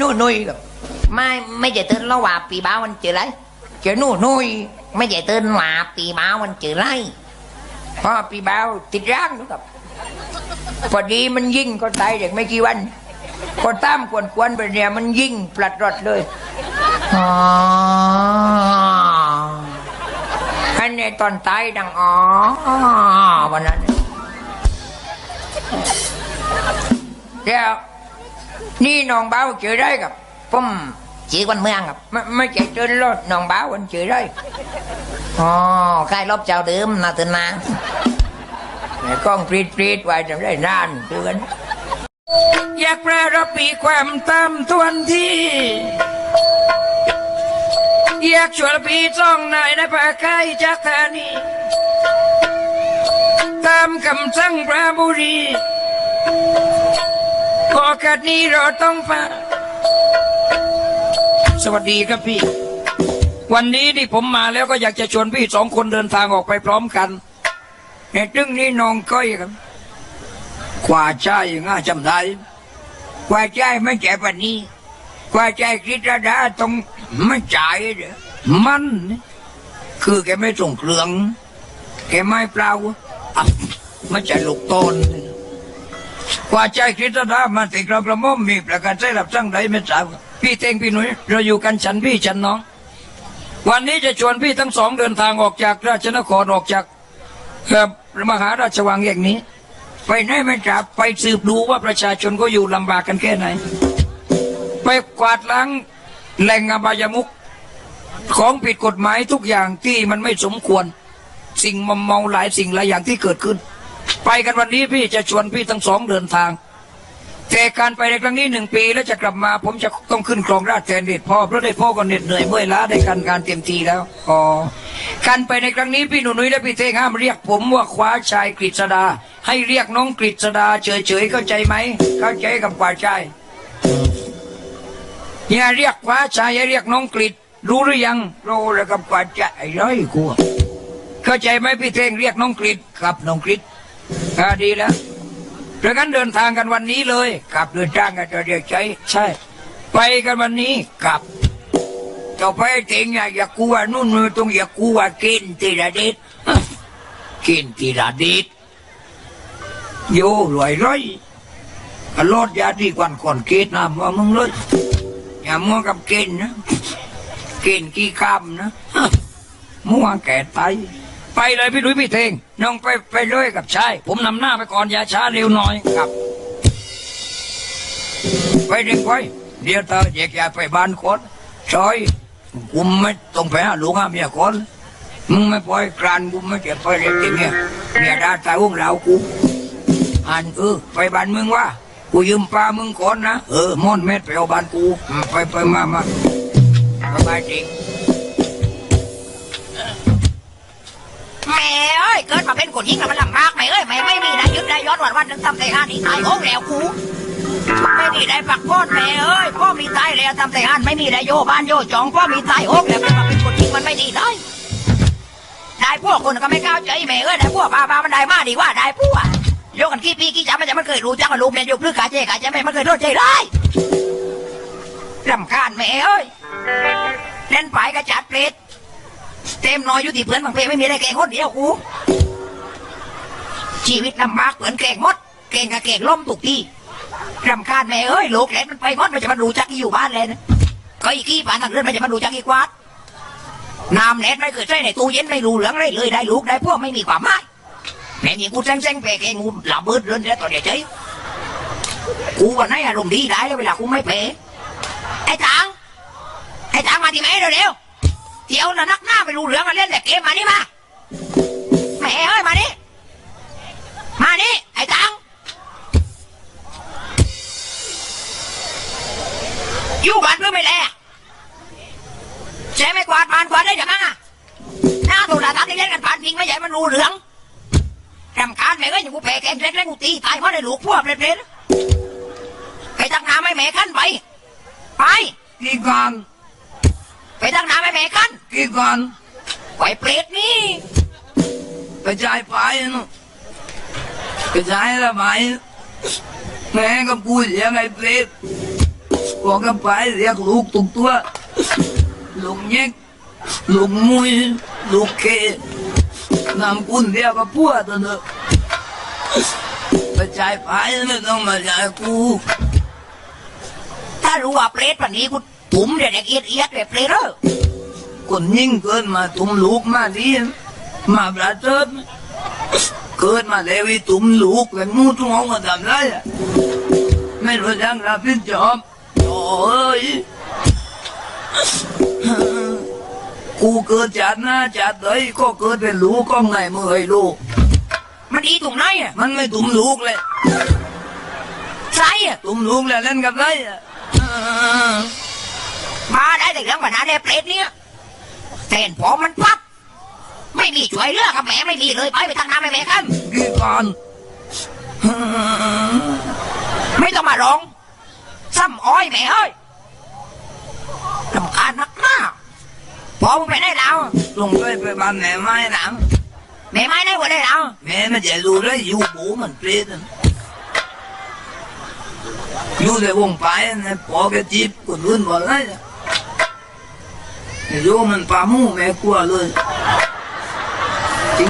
นู่นนุยกับไม่ไม่ใช่ตื่นแล้วว่าปีบ้าวันเจอไรเจอนู่นนุยไม่ใช่ตื่นว่าปีบ้าวันเจอไรพ่อปีบ่าวติดร่างนะครับพอดีมันยิงก็ตายเด็กไม่กี่วันก็ตามกวนๆไปเนี่ยมันยิงปลัดรถเลยอ๋ออันนี้ตอนตายดังอ๋อวันนั้นเดี๋ยว นี่น้องเบาวเจอได้กับผมจีกวันเมืองครับ ไม่ไม่ใช่เจอรถน้องเบาวมันเจอได้อ๋อใกล้รบเจ้าเดิมนะตื่นนะแต่กล้องปรีดปรีดไว้จำได้นานเดือนอยากแปรรับปีความตามทวนที่อยากชวนปีจ้องนายในป่าใกล้จากธานีตามคำสั่งพระบุรี โอกาสนี้เราต้องไปสวัสดีครับพี่ วันนี้ที่ผมมาแล้วก็อยากจะชวนพี่สองคนเดินทางออกไปพร้อมกันในตึงนี้น้องก้อยครับกว่าใจง่าจำได้กว่าใจไม่แก่ปันนี้กว่าใจคิดระดาต้องไม่จ่ายเด้อมัน คือแกไม่ส่งเครื่องแกไม่เปล่าอะไม่ใช่ลูกตน กว่าใจคิดระดามาติดกระประม่มมีประกาศใช้รับสั่งใดไม่ทราบพี่เตงพี่หนุ่ยเราอยู่กันฉันพี่ฉันน้อง วันนี้จะชวนพี่ทั้งสองเดินทางออกจากราชนครออกจากมหาราชวังอย่างนี้ ไปไหนไม่จับไปสืบดูว่าประชาชนก็อยู่ลำบากกันแค่ไหน ไปกวาดล้างแหล่งอบายมุกของผิดกฎหมายทุกอย่างที่มันไม่สมควร สิ่งมอมเมาหลายสิ่งหลายอย่างที่เกิดขึ้น ไปกันวันนี้พี่จะชวนพี่ทั้งสองเดินทาง แต่การไปในครั้งนี้หนึ่งปีแล้วจะกลับมา ผมจะต้องขึ้นครองราชแทนเด็ดพ่อเพราะได้พ่อก็เหน็ดเหนื่อยเมื่อยล้าได้การการเต็มทีแล้วอ๋อการไปในครั้งนี้พี่หนุ่ยและพี่เท่งห้ามเรียกผมว่าคว้าชายกฤษดา ให้เรียกน้องกฤษดาเฉยๆเข้าใจไหมเข้าใจกับคว้าชายอย่าเรียกคว้าชายอย่าเรียกน้องกฤษรู้หรือยังรู้แล้วกับคว้าชายร้อยกูเข้าใจไหมพี่เท่งเรียกน้องกฤษครับน้องกฤษ อ่าดีแล้วดังนั้นเดินทางกันวันนี้เลย กลับเดินทางกันจะเรียกใช้ใช่ ไปกันวันนี้กลับต่อไปเต็งอย่าอย่ากลัวนู่นนู่นต้องอย่ากลัวกินทีละเด็ดกินทีละเด็ดโย่รวยร้อยอรถยาที่กวนก่อนเกตนะว่ามึงเลยอย่ามัวกับเกณฑ์นะเกณฑ์กี่คำนะมัวแก่ไตาย ไปเลยพี่ดุยพี่เทงน้องไปไปเลยกับชายผมนำหน้าไปก่อนอย่าช้าเร็วหน่อยครับ ไปเด็กไปเดี๋ยวเธอแยกย้ายไปบ้านคนซอยกูไม่ต้องไปหาลูกหาเมียคนมึงไม่ปล่อยกรานกูไม่เจ็บไปเด็กเนี่ยเมียดาตายอุ้งเรากูอันเออไปบ้านมึงว่ากูยืมปลามึงก่อนนะเออม่อนเม็ดไปเอาบ้านกูไปไปมามาสบายจริง แม่เอ้ยเกิดมาเป็นคนยิ่งแล้วมันลำบากแม่เอ้ยแม่ไม่มีได้ยึดได้ย้อนวันวันนึงทำแต่ห้านนี่ตายโอ้แล้วกูไม่มีได้ปักโคตรแม่เอ้ยพ่อมีตายแล้วทำแต่ห้านไม่มีได้โยบ้านโยจองพ่อมีตายโอ้แล้วเกิดมาเป็นคนยิ่งมันไม่ดีเลยได้พวกคนก็ไม่เข้าใจแม่เอ้ยได้พวกป้าป้ามันได้มาดีกว่าได้พวกโยกันขี้ปีขี้จับมันจะมันเคยรู้จักกับลูกเนี่ยโยกพลึกขาเจ๊ขาเจ๊แม่มันเคยโดนใจได้รำคาญแม่เอ้ยเล่นไปกระจัดเปรต เต็มน้อยอยู่ที่เพื่อนบางเพไม่มีอะไรแกงคนเดียวกูชีวิตลำบากเหมือนแกงมดแกงกับแกงล้มตุกที่รำคาญแม่เอ้ยลูกแหลนมันไปมดมันจะมาดูจักอีอยู่บ้านเลยนะก็อีกี้ป่านทางเรื่องมันจะมาดูจักอีกวาดน้ำแหลนไม่เคยใช้ในตู้เย็นไม่รู้เหลืองเลยเลยได้ลูกได้พวกไม่มีความหมายแม่นี่กูแซงแซงไปแกงูหลับเบิดเรื่อนแล้วตอนเดี๋ยวใจกูวันไหนอารมณ์ดีได้แล้วเวลากูไม่เป๋ไอ้ตังไอ้ตังมาที่ไหนเร็วๆ เดี๋ยวนะนักหน้าไปรู้เรื่องมาเล่นแต่เกมมานี่มาแหม่เอ้ยมานี่มานี่ไอ้ตังอยู่บ้านเพื่อไม่แลใช่ไหมกวาดบ้านกวาดได้ยังไงอะหน้าตัวดาตาที่เล่นกันผ่านพิงไม่ใหญ่มันรู้เรื่องรำคาญแม่ก็อย่างกูแพ้แกงเล็กๆกูตีตายเพราะได้ลูกพวกเล็กๆไปตักน้ำให้แม่ขั้นไป ไปกี่ก่อน ไปตักน้ำให้แม่ขั้นกี่ก่อนไว้เปรตนี่กระจายไปนะกระจายละไปแม่ก็พูดยังไงเปรตพอกับไปเรียกลูกตุกตัวลูกเย็กลูกมุยลูกเคนำกุนเดียวกับพัวตัวเนอะไปจ่ายไปไม่ต้องมาจ่ายกูถ้ารู้ว่าเปรตวันนี้กู ถุมเด็กเอียดเอียดแบบเปรตเออคนยิ่งเกินมาตุ่มลูกมาดีมาประเจิดเกิดมาแล้ววิตุ่มลูกแล้วงูทุ่งเอามาทำไรอะไม่รู้จังรับผิดชอบโอ้ยกูเกิดจากหน้าจากเอ้ยก็เกิดเป็นลูกก็ไงมือไอ้ลูก มันดีตรงไหนอะมันไม่ตุ่มลูกเลยใช่อะตุ่มลูกแล้วเล่นกับไรอะ มาได้แต่เรื่องปัญหาได้เปรตเนี่ยเต้นพอมันปั๊บไม่มีช่วยเหลือกับแม่ไม่มีเลยไปไปทางน้ำไปแม่กันกี่ก่อนไม่ต้องมาร้องซ้ำอ้อยแม่เอ้ยลำคาญนักหน้าพอมึงไปได้แล้วลงไปไปบ้านแม่ไม้หนังแม่ไม่ได้หัวได้แล้วแม่มันจะรู้เลยอยู่บูมันเปรตอะอยู่ในวงไปนะพอแกจีบคนอื่นบอกเลย รู้ว่ามั